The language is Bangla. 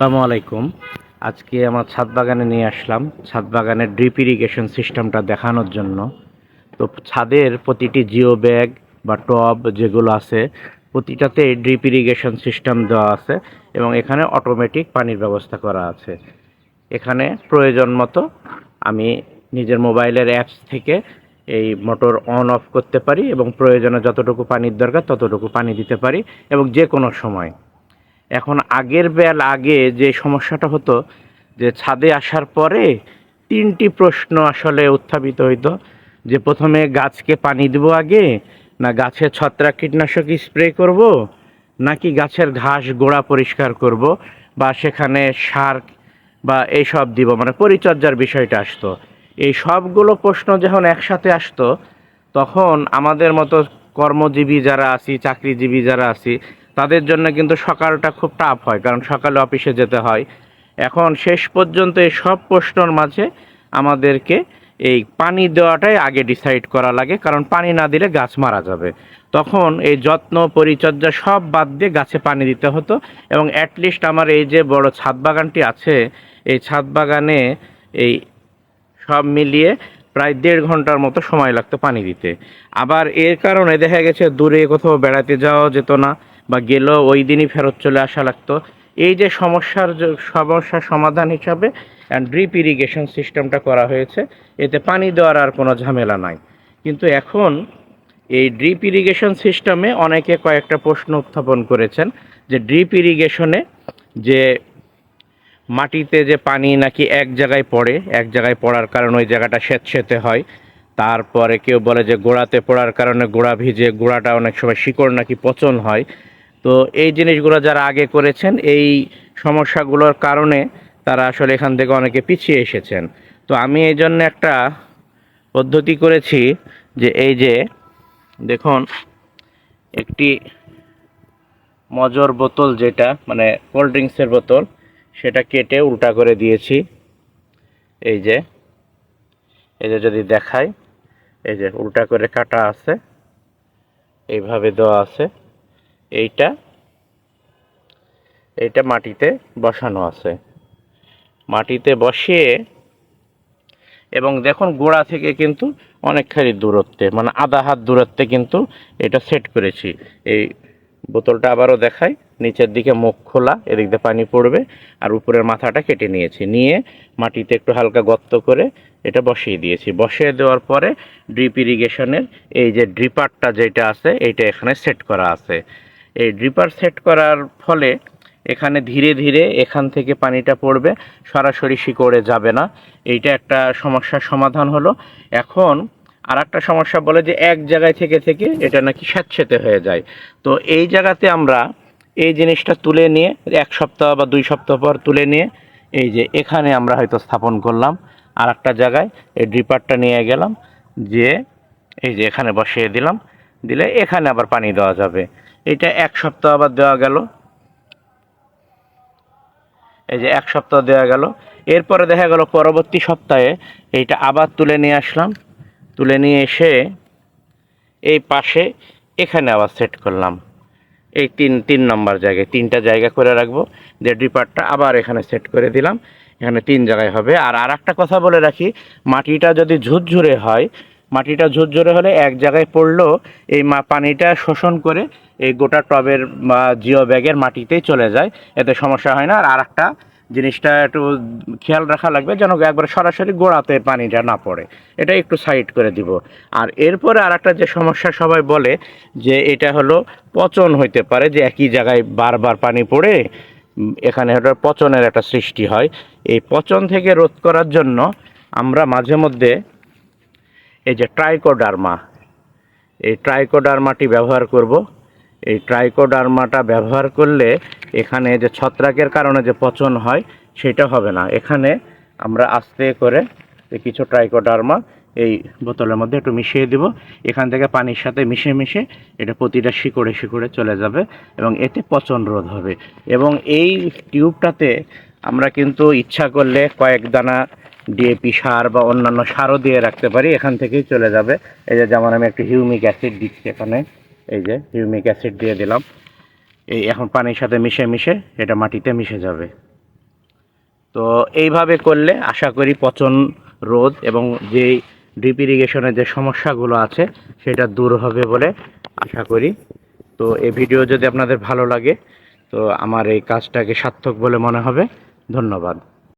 আসসালামু আলাইকুম। আজকে আমার ছাদ বাগানে নিয়ে আসলাম। ছাদ বাগানের ড্রিপ ইরিগেশন সিস্টেমটা দেখানোর জন্য। তো ছাদের প্রতিটি জিও ব্যাগ বা টব যেগুলো আছে, প্রতিটাতে ড্রিপ ইরিগেশন সিস্টেম দেওয়া আছে এবং এখানে অটোমেটিক পানির ব্যবস্থা করা আছে। এখানে প্রয়োজন মতো আমি নিজের মোবাইলের অ্যাপস থেকে এই মোটর অন অফ করতে পারি এবং প্রয়োজনে যতটুকু পানির দরকার ততটুকু পানি দিতে পারি এবং যে কোনো সময়। এখন আগের বেল আগে যে সমস্যাটা হতো, যে ছাদে আসার পরে তিনটি প্রশ্ন আসলে উত্থাপিত হইতো, যে প্রথমে গাছকে পানি দেব আগে, না গাছের ছত্রাক কীটনাশক স্প্রে করব, নাকি গাছের ঘাস গোড়া পরিষ্কার করব, বা সেখানে সার বা এইসব দিব মানে পরিচর্যার বিষয়টা আসতো। এই সবগুলো প্রশ্ন যখন একসাথে আসতো, তখন আমাদের মতো কর্মজীবী যারা আছি, চাকরিজীবী যারা আছি তাদের জন্য কিন্তু সকালটা খুব টাফ হয়, কারণ সকালে অফিসে যেতে হয়। এখন শেষ পর্যন্ত এই সব প্রশ্নর মাঝে আমাদেরকে এই পানি দেওয়াটাই আগে ডিসাইড করা লাগে, কারণ পানি না দিলে গাছ মারা যাবে। তখন এই যত্ন, পরিচর্যা সব বাদ দিয়ে গাছে পানি দিতে হতো এবং অ্যাটলিস্ট আমার এই যে বড় ছাদ বাগানটি আছে, এই ছাদ বাগানে এই সব মিলিয়ে প্রায় দেড় ঘণ্টার মতো সময় লাগতো পানি দিতে। আবার এর কারণে দেখা গেছে দূরে কোথাও বেড়াতে যাওয়া যেত না। বা গেলেও ওই দিনই ফেরত চলে আসা লাগতো। এই যে সমস্যার সমস্যার সমাধান হিসাবে ড্রিপ ইরিগেশন সিস্টেমটা করা হয়েছে, এতে পানি দেওয়ার আর কোনো ঝামেলা নাই। কিন্তু এখন এই ড্রিপ ইরিগেশন সিস্টেমে অনেকে কয়েকটা প্রশ্ন উত্থাপন করেছেন যে ড্রিপ ইরিগেশনে যে মাটিতে যে পানি নাকি এক জায়গায় পড়ে, এক জায়গায় পড়ার কারণে ওই জায়গাটা স্যাঁতসেঁতে হয়। তারপরে কেউ বলে যে গোড়াতে পড়ার কারণে গোড়া ভিজে, গোড়াটা অনেক সময় শিকড় নাকি পচন হয়। তো এই জিনিসগুলো যারা আগে করেছেন, এই সমস্যাগুলোর কারণে তারা আসলে এখান থেকে অনেকে পিছিয়ে এসেছেন। তো আমি এই জন্য একটা পদ্ধতি করেছি যে এই যে, দেখুন, একটি মজর বোতল যেটা মানে কোল্ড ড্রিঙ্কসের বোতল, সেটা কেটে উল্টা করে দিয়েছি। এই যে এই যে যদি দেখাই, এই যে উল্টা করে কাটা আছে, এইভাবে দেওয়া আছে। এইটা এইটা মাটিতে বসানো আছে। মাটিতে বসিয়ে এবং দেখুন গোড়া থেকে কিন্তু অনেকখানি দূরত্বে মানে আধা হাত দূরত্বে কিন্তু এটা সেট করেছি। এই বোতলটা আবারও দেখাই, নিচের দিকে মুখ খোলা, এদিক দিয়ে পানি পড়বে আর উপরের মাথাটা কেটে নিয়েছি। নিয়ে মাটিতে একটু হালকা গর্ত করে এটা বসিয়ে দিয়েছি। বসিয়ে দেওয়ার পরে ড্রিপ ইরিগেশনের এই যে ড্রিপারটা যেটা আছে, এইটা এখানে সেট করা আছে। এই ড্রিপার সেট করার ফলে এখানে ধীরে ধীরে এখান থেকে পানিটা পড়বে, সরাসরি শিকড়ে যাবে না। এইটা একটা সমস্যার সমাধান হলো। এখন আর একটা সমস্যা বলে যে এক জায়গায় থেকে থেকে এটা নাকি স্যাঁতসেঁতে হয়ে যায়। তো এই জায়গাতে আমরা এই জিনিসটা তুলে নিয়ে, এক সপ্তাহ বা দুই সপ্তাহ পর তুলে নিয়ে এই যে এখানে আমরা হয়তো স্থাপন করলাম। আর একটা জায়গায় এই ড্রিপারটা নিয়ে গেলাম, যে এই যে এখানে বসিয়ে দিলাম, দিলে এখানে আবার পানি দেওয়া যাবে। এটা এক সপ্তাহ আবার দেওয়া গেল। এই যে এক সপ্তাহ দেওয়া গেল। এরপরে দেখা গেল পরবর্তী সপ্তাহে এইটা আবার তুলে নিয়ে আসলাম। তুলে নিয়ে এসে এই পাশে এখানে আবার সেট করলাম। এই তিন তিন নম্বর জায়গায়, তিনটা জায়গা করে রাখব। যে ড্রিপারটা আবার এখানে সেট করে দিলাম। এখানে তিন জায়গায় হবে। আর আর একটা কথা বলে রাখি, মাটিটা যদি ঝুরঝুরে হয়, মাটিটা ঝুরঝুরে হলে এক জায়গায় পড়লেও এই মা, পানিটা শোষণ করে এই গোটা টবের জিও ব্যাগের মাটিতেই চলে যায়। এতে সমস্যা হয় না। আর আর একটা জিনিসটা একটু খেয়াল রাখা লাগবে, যেন একবারে সরাসরি গোড়াতে পানিটা না পড়ে। এটা একটু সাইড করে দিব। আর এরপরে আর একটা যে সমস্যা সবাই বলে, যে এটা হলো পচন হইতে পারে, যে একই জায়গায় বারবার পানি পড়ে, এখানে হলো পচনের একটা সৃষ্টি হয়। এই পচন থেকে রোধ করার জন্য আমরা মাঝে মধ্যে এই যে ট্রাইকোডার্মা, এই ট্রাইকোডার্মাটি ব্যবহার করব। এই ট্রাইকোডার্মাটা ব্যবহার করলে এখানে যে ছত্রাকের কারণে যে পচন হয়, সেটা হবে না। এখানে আমরা আস্তে করে কিছু ট্রাইকোডার্মা এই বোতলের মধ্যে একটু মিশিয়ে দিব। এখান থেকে পানির সাথে মিশে মিশে এটা প্রতিটা শিকড়ে শিকড়ে চলে যাবে এবং এতে পচন রোধ হবে। এবং এই টিউবটাতে আমরা কিন্তু ইচ্ছা করলে কয়েক দানা ডিএপি সার বা অন্যান্য সারও দিয়ে রাখতে পারি, এখান থেকেই চলে যাবে। এই যে যেমন আমি একটু হিউমিক অ্যাসিড দিচ্ছি এখানে। এই যে হিউমিক অ্যাসিড দিয়ে দিলাম। এই এখন পানির সাথে মিশে মিশে এটা মাটিতে মিশে যাবে। তো এইভাবে করলে আশা করি পচন রোধ এবং যেই ড্রিপ ইরিগেশনের যে সমস্যাগুলো আছে সেটা দূর হবে বলে আশা করি। তো এই ভিডিও যদি আপনাদের ভালো লাগে, তো আমার এই কাজটাকে সার্থক বলে মনে হবে। ধন্যবাদ।